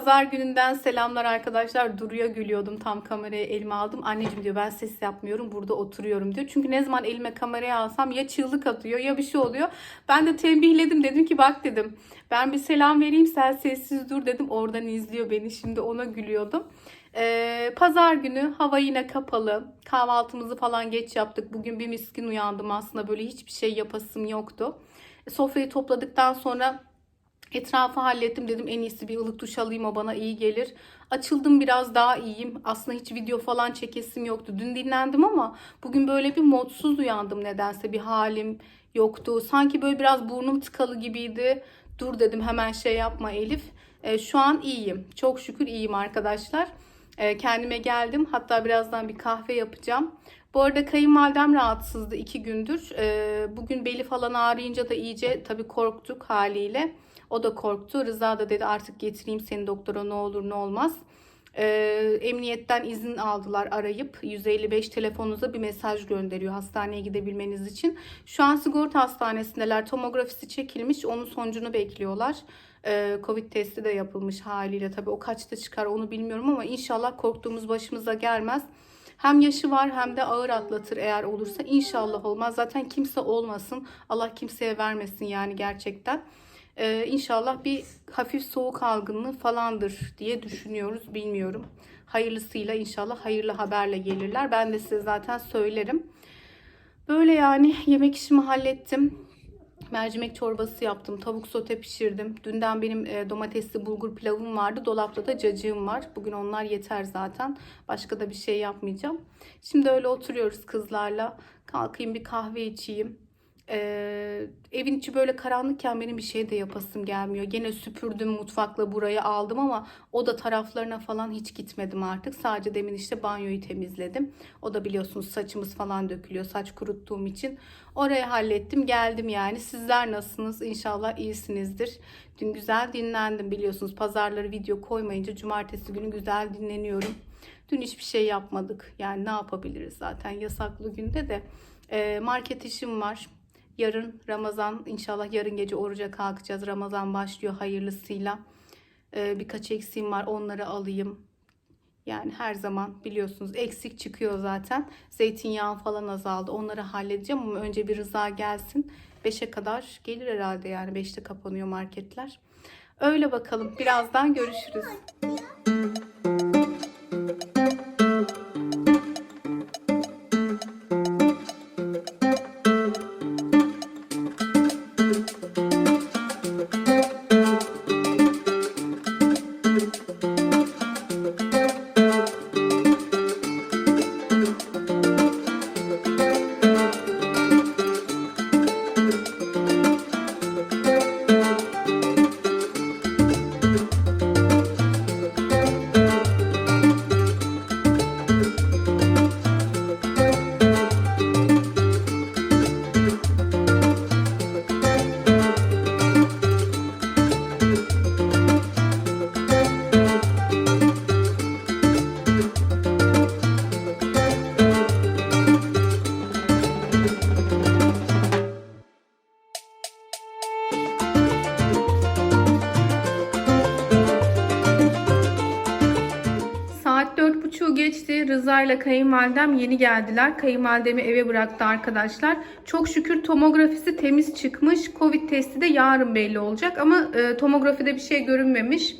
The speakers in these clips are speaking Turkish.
pazar gününden selamlar arkadaşlar. Duru'ya gülüyordum tam kamerayı elime aldım. Anneciğim diyor ben ses yapmıyorum burada oturuyorum diyor. Çünkü ne zaman elime kamerayı alsam ya çığlık atıyor ya bir şey oluyor. Ben de tembihledim dedim ki bak dedim ben bir selam vereyim sen sessiz dur dedim. Oradan izliyor beni şimdi ona gülüyordum. Ee, pazar günü hava yine kapalı. Kahvaltımızı falan geç yaptık. Bugün bir miskin uyandım aslında böyle hiçbir şey yapasım yoktu. Sofrayı topladıktan sonra Etrafı hallettim dedim en iyisi bir ılık duş alayım o bana iyi gelir. Açıldım biraz daha iyiyim. Aslında hiç video falan çekesim yoktu. Dün dinlendim ama bugün böyle bir modsuz uyandım nedense bir halim yoktu. Sanki böyle biraz burnum tıkalı gibiydi. Dur dedim hemen şey yapma Elif. E, şu an iyiyim. Çok şükür iyiyim arkadaşlar. E, kendime geldim. Hatta birazdan bir kahve yapacağım. Bu arada kayınvalidem rahatsızdı iki gündür. E, bugün beli falan ağrıyınca da iyice tabii korktuk haliyle. O da korktu. Rıza da dedi artık getireyim seni doktora ne olur ne olmaz. Ee, emniyetten izin aldılar arayıp 155 telefonunuza bir mesaj gönderiyor hastaneye gidebilmeniz için. Şu an sigorta hastanesindeler. Tomografisi çekilmiş. Onun sonucunu bekliyorlar. Ee, Covid testi de yapılmış haliyle. Tabii o kaçta çıkar onu bilmiyorum ama inşallah korktuğumuz başımıza gelmez. Hem yaşı var hem de ağır atlatır eğer olursa. İnşallah olmaz. Zaten kimse olmasın. Allah kimseye vermesin yani gerçekten. Ee, inşallah bir hafif soğuk algınlığı falandır diye düşünüyoruz. Bilmiyorum. Hayırlısıyla inşallah hayırlı haberle gelirler. Ben de size zaten söylerim. Böyle yani yemek işimi hallettim. Mercimek çorbası yaptım. Tavuk sote pişirdim. Dünden benim e, domatesli bulgur pilavım vardı. Dolapta da cacığım var. Bugün onlar yeter zaten. Başka da bir şey yapmayacağım. Şimdi öyle oturuyoruz kızlarla. Kalkayım bir kahve içeyim. Ee, evin içi böyle karanlıkken benim bir şey de yapasım gelmiyor. Gene süpürdüm mutfakla burayı aldım ama o da taraflarına falan hiç gitmedim artık. Sadece demin işte banyoyu temizledim. O da biliyorsunuz saçımız falan dökülüyor saç kuruttuğum için. Orayı hallettim geldim yani. Sizler nasılsınız? İnşallah iyisinizdir. Dün güzel dinlendim biliyorsunuz. Pazarları video koymayınca cumartesi günü güzel dinleniyorum. Dün hiçbir şey yapmadık. Yani ne yapabiliriz zaten yasaklı günde de. Market işim var. Yarın Ramazan inşallah yarın gece oruca kalkacağız. Ramazan başlıyor hayırlısıyla. Ee, birkaç eksiğim var onları alayım. Yani her zaman biliyorsunuz eksik çıkıyor zaten. Zeytinyağı falan azaldı. Onları halledeceğim ama önce bir rıza gelsin. 5'e kadar gelir herhalde yani 5'te kapanıyor marketler. Öyle bakalım. Birazdan görüşürüz. İle kayınvalidem yeni geldiler. Kayınvalidemi eve bıraktı arkadaşlar. Çok şükür tomografisi temiz çıkmış. Covid testi de yarın belli olacak. Ama e, tomografide bir şey görünmemiş.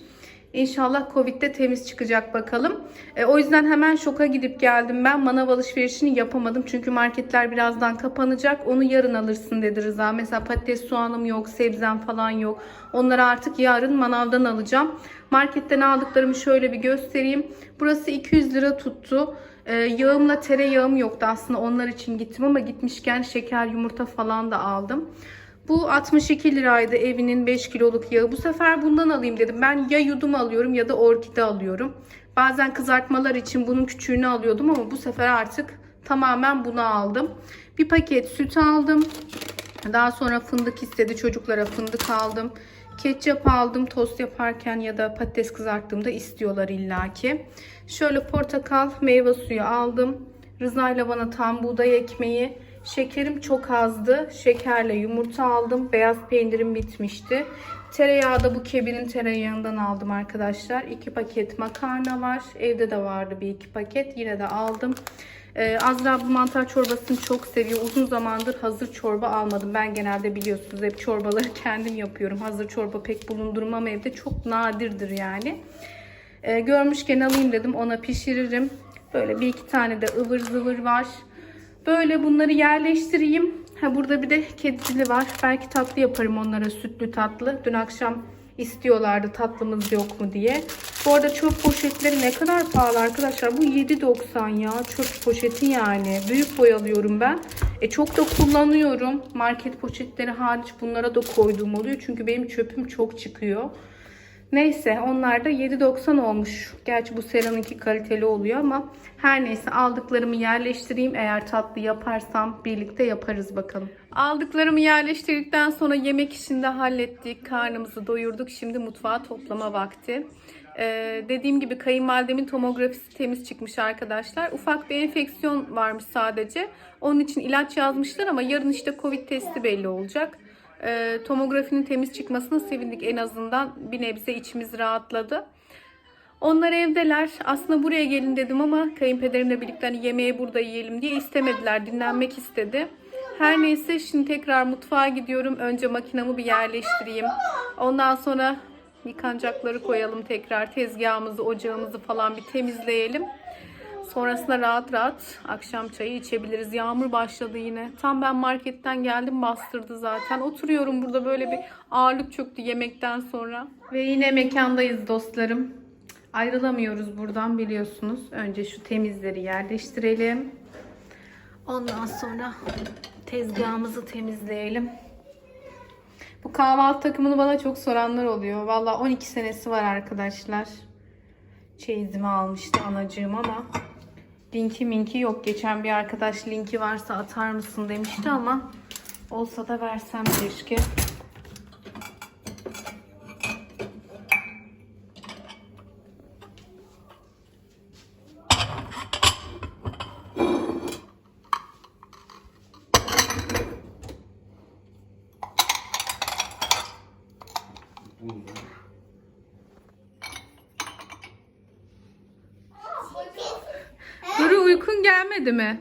İnşallah Covid'de temiz çıkacak bakalım. E, o yüzden hemen şoka gidip geldim ben. Manav alışverişini yapamadım. Çünkü marketler birazdan kapanacak. Onu yarın alırsın dedi Rıza. Mesela patates soğanım yok, sebzem falan yok. Onları artık yarın manavdan alacağım. Marketten aldıklarımı şöyle bir göstereyim. Burası 200 lira tuttu. E, yağımla tereyağım yoktu aslında onlar için gittim ama gitmişken şeker yumurta falan da aldım. Bu 62 liraydı evinin 5 kiloluk yağı. Bu sefer bundan alayım dedim. Ben ya yudum alıyorum ya da orkide alıyorum. Bazen kızartmalar için bunun küçüğünü alıyordum ama bu sefer artık tamamen bunu aldım. Bir paket süt aldım. Daha sonra fındık istedi çocuklara fındık aldım. Ketçap aldım tost yaparken ya da patates kızarttığımda istiyorlar illaki. Şöyle portakal meyve suyu aldım. Rıza ile bana tam buğday ekmeği. Şekerim çok azdı. Şekerle yumurta aldım. Beyaz peynirim bitmişti. Tereyağı da bu kebinin tereyağından aldım arkadaşlar. 2 paket makarna var. Evde de vardı bir iki paket. Yine de aldım. Ee, Azra bu mantar çorbasını çok seviyor. Uzun zamandır hazır çorba almadım. Ben genelde biliyorsunuz hep çorbaları kendim yapıyorum. Hazır çorba pek bulundurmam evde. Çok nadirdir yani. Ee, görmüşken alayım dedim. Ona pişiririm. Böyle bir iki tane de ıvır zıvır var. Böyle bunları yerleştireyim. Ha burada bir de kedicili var. Belki tatlı yaparım onlara sütlü tatlı. Dün akşam istiyorlardı tatlımız yok mu diye. Bu arada çöp poşetleri ne kadar pahalı arkadaşlar. Bu 7.90 ya çöp poşeti yani. Büyük boy alıyorum ben. E çok da kullanıyorum. Market poşetleri hariç bunlara da koyduğum oluyor. Çünkü benim çöpüm çok çıkıyor. Neyse onlar da 7.90 olmuş. Gerçi bu Sera'nınki kaliteli oluyor ama her neyse aldıklarımı yerleştireyim. Eğer tatlı yaparsam birlikte yaparız bakalım. Aldıklarımı yerleştirdikten sonra yemek işini de hallettik. Karnımızı doyurduk. Şimdi mutfağa toplama vakti. Ee, dediğim gibi kayınvalidemin tomografisi temiz çıkmış arkadaşlar. Ufak bir enfeksiyon varmış sadece. Onun için ilaç yazmışlar ama yarın işte Covid testi belli olacak. Ee, tomografinin temiz çıkmasına sevindik en azından. Bir nebze içimiz rahatladı. Onlar evdeler. Aslında buraya gelin dedim ama kayınpederimle birlikte hani yemeği burada yiyelim diye istemediler. Dinlenmek istedi. Her neyse şimdi tekrar mutfağa gidiyorum. Önce makinamı bir yerleştireyim. Ondan sonra yıkanacakları koyalım tekrar. Tezgahımızı, ocağımızı falan bir temizleyelim. Sonrasında rahat rahat akşam çayı içebiliriz. Yağmur başladı yine. Tam ben marketten geldim bastırdı zaten. Oturuyorum burada böyle bir ağırlık çöktü yemekten sonra. Ve yine mekandayız dostlarım. Ayrılamıyoruz buradan biliyorsunuz. Önce şu temizleri yerleştirelim. Ondan sonra tezgahımızı temizleyelim. Bu kahvaltı takımını bana çok soranlar oluyor. Valla 12 senesi var arkadaşlar. Çeyizimi almıştı anacığım ama linki minki yok. Geçen bir arkadaş linki varsa atar mısın demişti ama olsa da versem keşke. Duru uykun gelmedi mi?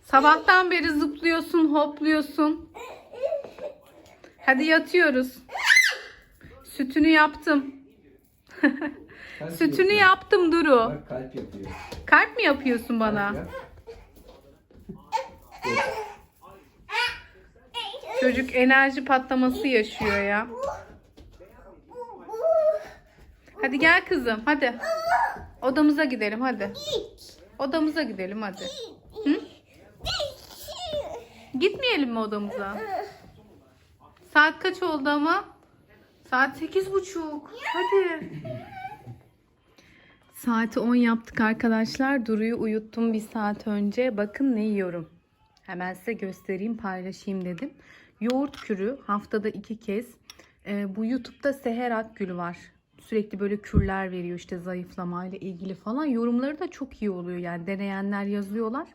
Sabahtan beri zıplıyorsun, hopluyorsun. Hadi yatıyoruz. Sütünü yaptım. Sütünü yaptım Duru. Bak kalp yapıyor. Kalp mi yapıyorsun bana? Yap. Çocuk enerji patlaması yaşıyor ya. Hadi gel kızım, hadi. Odamıza gidelim hadi. Odamıza gidelim hadi. Hı? Gitmeyelim mi odamıza? Saat kaç oldu ama? Saat sekiz buçuk. Hadi. Saati 10 yaptık arkadaşlar. Duru'yu uyuttum bir saat önce. Bakın ne yiyorum. Hemen size göstereyim, paylaşayım dedim. Yoğurt kürü haftada iki kez. Ee, bu YouTube'da Seher Akgül var. Sürekli böyle kürler veriyor işte zayıflamayla ilgili falan. Yorumları da çok iyi oluyor yani deneyenler yazıyorlar.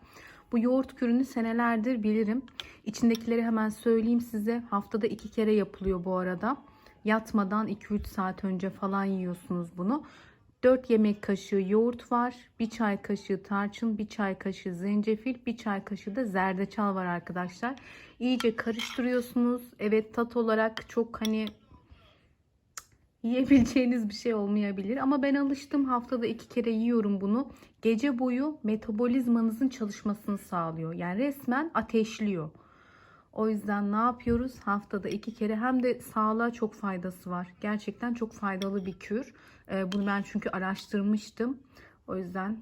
Bu yoğurt kürünü senelerdir bilirim. İçindekileri hemen söyleyeyim size. Haftada iki kere yapılıyor bu arada. Yatmadan 2-3 saat önce falan yiyorsunuz bunu. 4 yemek kaşığı yoğurt var. 1 çay kaşığı tarçın, 1 çay kaşığı zencefil, 1 çay kaşığı da zerdeçal var arkadaşlar. İyice karıştırıyorsunuz. Evet tat olarak çok hani yiyebileceğiniz bir şey olmayabilir. Ama ben alıştım. Haftada iki kere yiyorum bunu. Gece boyu metabolizmanızın çalışmasını sağlıyor. Yani resmen ateşliyor. O yüzden ne yapıyoruz? Haftada iki kere hem de sağlığa çok faydası var. Gerçekten çok faydalı bir kür. Ee, bunu ben çünkü araştırmıştım. O yüzden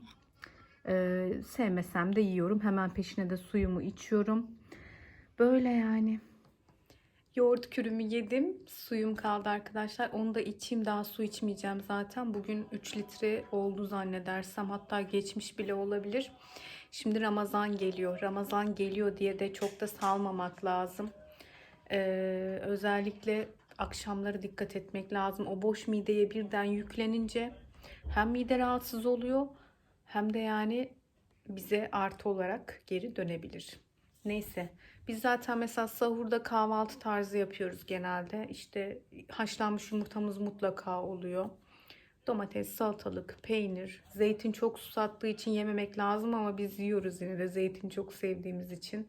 e, sevmesem de yiyorum. Hemen peşine de suyumu içiyorum. Böyle yani. Yoğurt kürümü yedim. Suyum kaldı arkadaşlar. Onu da içeyim. Daha su içmeyeceğim zaten. Bugün 3 litre oldu zannedersem. Hatta geçmiş bile olabilir. Şimdi Ramazan geliyor. Ramazan geliyor diye de çok da salmamak lazım. Ee, özellikle akşamları dikkat etmek lazım. O boş mideye birden yüklenince hem mide rahatsız oluyor hem de yani bize artı olarak geri dönebilir. Neyse. Biz zaten mesela sahurda kahvaltı tarzı yapıyoruz genelde. İşte haşlanmış yumurtamız mutlaka oluyor. Domates, salatalık, peynir, zeytin çok susattığı için yememek lazım ama biz yiyoruz yine de zeytin çok sevdiğimiz için.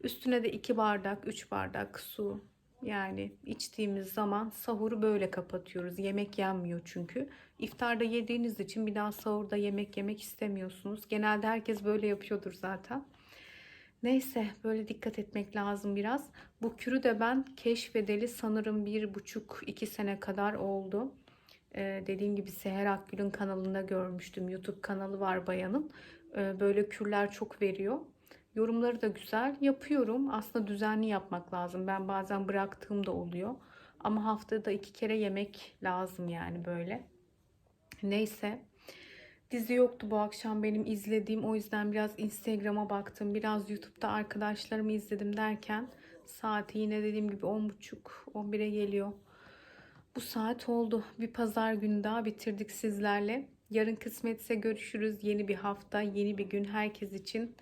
Üstüne de 2 bardak, 3 bardak su. Yani içtiğimiz zaman sahuru böyle kapatıyoruz. Yemek yenmiyor çünkü. İftarda yediğiniz için bir daha sahurda yemek yemek istemiyorsunuz. Genelde herkes böyle yapıyordur zaten. Neyse böyle dikkat etmek lazım biraz. Bu kürü de ben keşfedeli sanırım bir buçuk iki sene kadar oldu. Ee, dediğim gibi Seher Akgül'ün kanalında görmüştüm. YouTube kanalı var bayanın. Ee, böyle kürler çok veriyor. Yorumları da güzel. Yapıyorum. Aslında düzenli yapmak lazım. Ben bazen bıraktığım da oluyor. Ama haftada iki kere yemek lazım yani böyle. Neyse. Dizi yoktu bu akşam benim izlediğim. O yüzden biraz Instagram'a baktım. Biraz YouTube'da arkadaşlarımı izledim derken saati yine dediğim gibi 10.30-11'e geliyor. Bu saat oldu. Bir pazar günü daha bitirdik sizlerle. Yarın kısmetse görüşürüz. Yeni bir hafta, yeni bir gün herkes için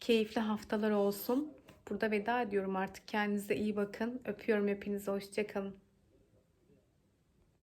keyifli haftalar olsun. Burada veda ediyorum artık. Kendinize iyi bakın. Öpüyorum hepinizi. Hoşçakalın.